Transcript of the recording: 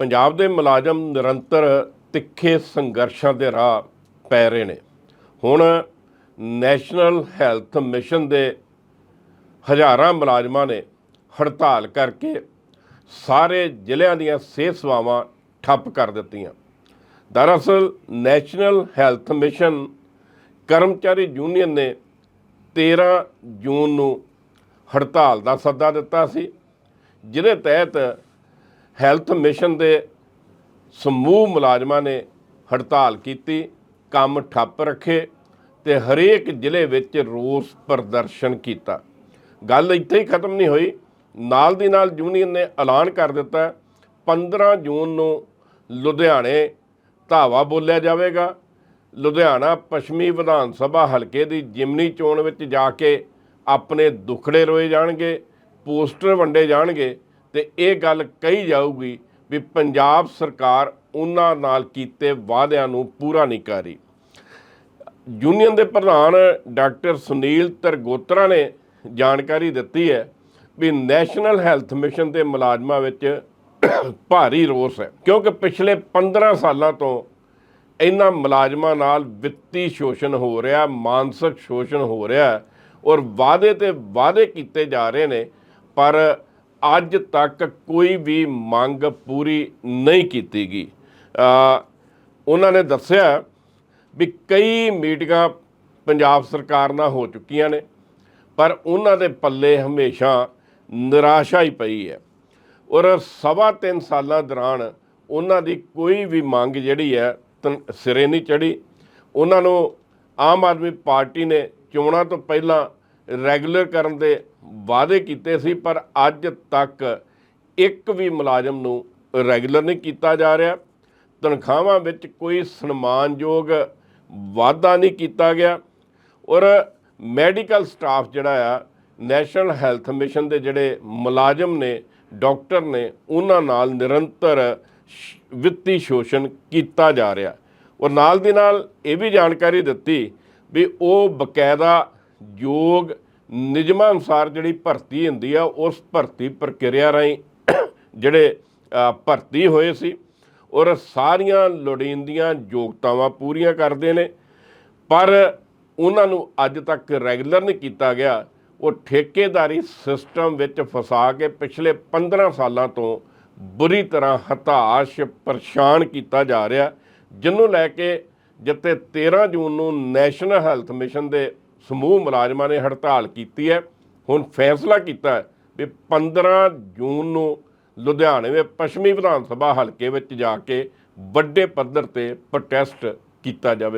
ਪੰਜਾਬ ਦੇ ਮੁਲਾਜ਼ਮ ਨਿਰੰਤਰ ਤਿੱਖੇ ਸੰਘਰਸ਼ਾਂ ਦੇ ਰਾਹ ਪੈ ਰਹੇ ਨੇ। ਹੁਣ ਨੈਸ਼ਨਲ ਹੈਲਥ ਮਿਸ਼ਨ ਦੇ ਹਜ਼ਾਰਾਂ ਮੁਲਾਜ਼ਮਾਂ ਨੇ ਹੜਤਾਲ ਕਰਕੇ ਸਾਰੇ ਜ਼ਿਲ੍ਹਿਆਂ ਦੀਆਂ ਸਿਹਤ ਸੇਵਾਵਾਂ ਠੱਪ ਕਰ ਦਿੱਤੀਆਂ। ਦਰਅਸਲ ਨੈਸ਼ਨਲ ਹੈਲਥ ਮਿਸ਼ਨ ਕਰਮਚਾਰੀ ਯੂਨੀਅਨ ਨੇ 13 ਜੂਨ ਨੂੰ ਹੜਤਾਲ ਦਾ ਸੱਦਾ ਦਿੱਤਾ ਸੀ, ਜਿਹਦੇ ਤਹਿਤ ਹੈਲਥ ਮਿਸ਼ਨ ਦੇ ਸਮੂਹ ਮੁਲਾਜ਼ਮਾਂ ਨੇ ਹੜਤਾਲ ਕੀਤੀ, ਕੰਮ ਠੱਪ ਰੱਖੇ ਤੇ ਹਰੇਕ ਜ਼ਿਲ੍ਹੇ ਵਿੱਚ ਰੋਸ ਪ੍ਰਦਰਸ਼ਨ ਕੀਤਾ। ਗੱਲ ਇੱਥੇ ਹੀ ਖਤਮ ਨਹੀਂ ਹੋਈ। ਨਾਲ ਦੀ ਨਾਲ ਯੂਨੀਅਨ ਨੇ ਐਲਾਨ ਕਰ ਦਿੱਤਾ 15 ਜੂਨ ਨੂੰ ਲੁਧਿਆਣੇ ਧਾਵਾ ਬੋਲਿਆ ਜਾਵੇਗਾ। ਲੁਧਿਆਣਾ ਪੱਛਮੀ ਵਿਧਾਨ ਸਭਾ ਹਲਕੇ ਦੀ ਜਿਮਨੀ ਚੋਣ ਵਿੱਚ ਜਾ ਕੇ ਆਪਣੇ ਦੁਖੜੇ ਰੋਏ ਜਾਣਗੇ, ਪੋਸਟਰ ਵੰਡੇ ਜਾਣਗੇ। ਤੇ ਇਹ ਗੱਲ ਕਹੀ ਜਾਊਗੀ ਵੀ ਪੰਜਾਬ ਸਰਕਾਰ ਉਹਨਾਂ ਨਾਲ ਕੀਤੇ ਵਾਅਦਿਆਂ ਨੂੰ ਪੂਰਾ ਨਹੀਂ ਕਰ ਰਹੀ। ਯੂਨੀਅਨ ਦੇ ਪ੍ਰਧਾਨ ਡਾਕਟਰ ਸੁਨੀਲ ਤਰਗੋਤਰਾ ਨੇ ਜਾਣਕਾਰੀ ਦਿੱਤੀ ਹੈ ਵੀ ਨੈਸ਼ਨਲ ਹੈਲਥ ਮਿਸ਼ਨ ਦੇ ਮੁਲਾਜ਼ਮਾਂ ਵਿੱਚ ਭਾਰੀ ਰੋਸ ਹੈ, ਕਿਉਂਕਿ ਪਿਛਲੇ 15 ਸਾਲਾਂ ਤੋਂ ਇਹਨਾਂ ਮੁਲਾਜ਼ਮਾਂ ਨਾਲ ਵਿੱਤੀ ਸ਼ੋਸ਼ਣ ਹੋ ਰਿਹਾ, ਮਾਨਸਿਕ ਸ਼ੋਸ਼ਣ ਹੋ ਰਿਹਾ ਔਰ ਵਾਅਦੇ ਤੇ ਵਾਅਦੇ ਕੀਤੇ ਜਾ ਰਹੇ ਨੇ, ਪਰ ਅੱਜ ਤੱਕ ਕੋਈ ਵੀ ਮੰਗ ਪੂਰੀ ਨਹੀਂ ਕੀਤੀ ਗਈ। ਉਹਨਾਂ ਨੇ ਦੱਸਿਆ ਵੀ ਕਈ ਮੀਟਿੰਗਾਂ ਪੰਜਾਬ ਸਰਕਾਰ ਨਾਲ ਹੋ ਚੁੱਕੀਆਂ ਨੇ, ਪਰ ਉਹਨਾਂ ਦੇ ਪੱਲੇ ਹਮੇਸ਼ਾ ਨਿਰਾਸ਼ਾ ਹੀ ਪਈ ਹੈ। ਔਰ ਸਵਾ ਤਿੰਨ ਸਾਲਾਂ ਦੌਰਾਨ ਉਹਨਾਂ ਦੀ ਕੋਈ ਵੀ ਮੰਗ ਜਿਹੜੀ ਹੈ, ਤਨ- ਸਿਰੇ ਨਹੀਂ ਚੜੀ ਉਹਨਾਂ ਨੂੰ ਆਮ ਆਦਮੀ ਪਾਰਟੀ ਨੇ ਚੋਣਾਂ ਤੋਂ ਪਹਿਲਾਂ ਰੈਗੂਲਰ ਕਰਨ ਦੇ ਵਾਅਦੇ ਕੀਤੇ ਸੀ, ਪਰ ਅੱਜ ਤੱਕ ਇੱਕ ਵੀ ਮੁਲਾਜ਼ਮ ਨੂੰ ਰੈਗੂਲਰ ਨਹੀਂ ਕੀਤਾ ਜਾ ਰਿਹਾ। ਤਨਖਾਹਾਂ ਵਿੱਚ ਕੋਈ ਸਨਮਾਨਯੋਗ ਵਾਧਾ ਨਹੀਂ ਕੀਤਾ ਗਿਆ। ਔਰ ਮੈਡੀਕਲ ਸਟਾਫ ਜਿਹੜਾ ਆ, ਨੈਸ਼ਨਲ ਹੈਲਥ ਮਿਸ਼ਨ ਦੇ ਜਿਹੜੇ ਮੁਲਾਜ਼ਮ ਨੇ, ਡਾਕਟਰ ਨੇ, ਉਹਨਾਂ ਨਾਲ ਨਿਰੰਤਰ ਸ਼- ਵਿੱਤੀ ਸ਼ੋਸ਼ਣ ਕੀਤਾ ਜਾ ਰਿਹਾ। ਔਰ ਨਾਲ ਦੀ ਨਾਲ ਇਹ ਵੀ ਜਾਣਕਾਰੀ ਦਿੱਤੀ ਵੀ ਉਹ ਬਕਾਇਦਾ ਯੋਗ ਨਿਯਮਾਂ ਅਨੁਸਾਰ ਜਿਹੜੀ ਭਰਤੀ ਹੁੰਦੀ ਆ, ਉਸ ਭਰਤੀ ਪ੍ਰਕਿਰਿਆ ਰਾਹੀਂ ਜਿਹੜੇ ਭਰਤੀ ਹੋਏ ਸੀ, ਔਰ ਸਾਰੀਆਂ ਲੋੜੀਂਦੀਆਂ ਯੋਗਤਾਵਾਂ ਪੂਰੀਆਂ ਕਰਦੇ ਨੇ, ਪਰ ਉਹਨਾਂ ਨੂੰ ਅੱਜ ਤੱਕ ਰੈਗੂਲਰ ਨਹੀਂ ਕੀਤਾ ਗਿਆ। ਉਹ ਠੇਕੇਦਾਰੀ ਸਿਸਟਮ ਵਿੱਚ ਫਸਾ ਕੇ ਪਿਛਲੇ 15 ਸਾਲਾਂ ਤੋਂ ਬੁਰੀ ਤਰ੍ਹਾਂ ਹਤਾਸ਼, ਪਰੇਸ਼ਾਨ ਕੀਤਾ ਜਾ ਰਿਹਾ, ਜਿਹਨੂੰ ਲੈ ਕੇ ਜਿੱਤੇ 13 ਜੂਨ ਨੂੰ ਨੈਸ਼ਨਲ ਹੈਲਥ ਮਿਸ਼ਨ ਦੇ ਸਮੂਹ ਮੁਲਾਜ਼ਮਾਂ ਨੇ ਹੜਤਾਲ ਕੀਤੀ ਹੈ। ਹੁਣ ਫੈਸਲਾ ਕੀਤਾ ਵੀ 15 ਜੂਨ ਨੂੰ ਲੁਧਿਆਣੇ ਦੇ ਪੱਛਮੀ ਵਿਧਾਨ ਸਭਾ ਹਲਕੇ ਵਿੱਚ ਜਾ ਕੇ ਵੱਡੇ ਪੱਧਰ ਤੇ ਪ੍ਰੋਟੈਸਟ ਕੀਤਾ ਜਾਵੇਗਾ।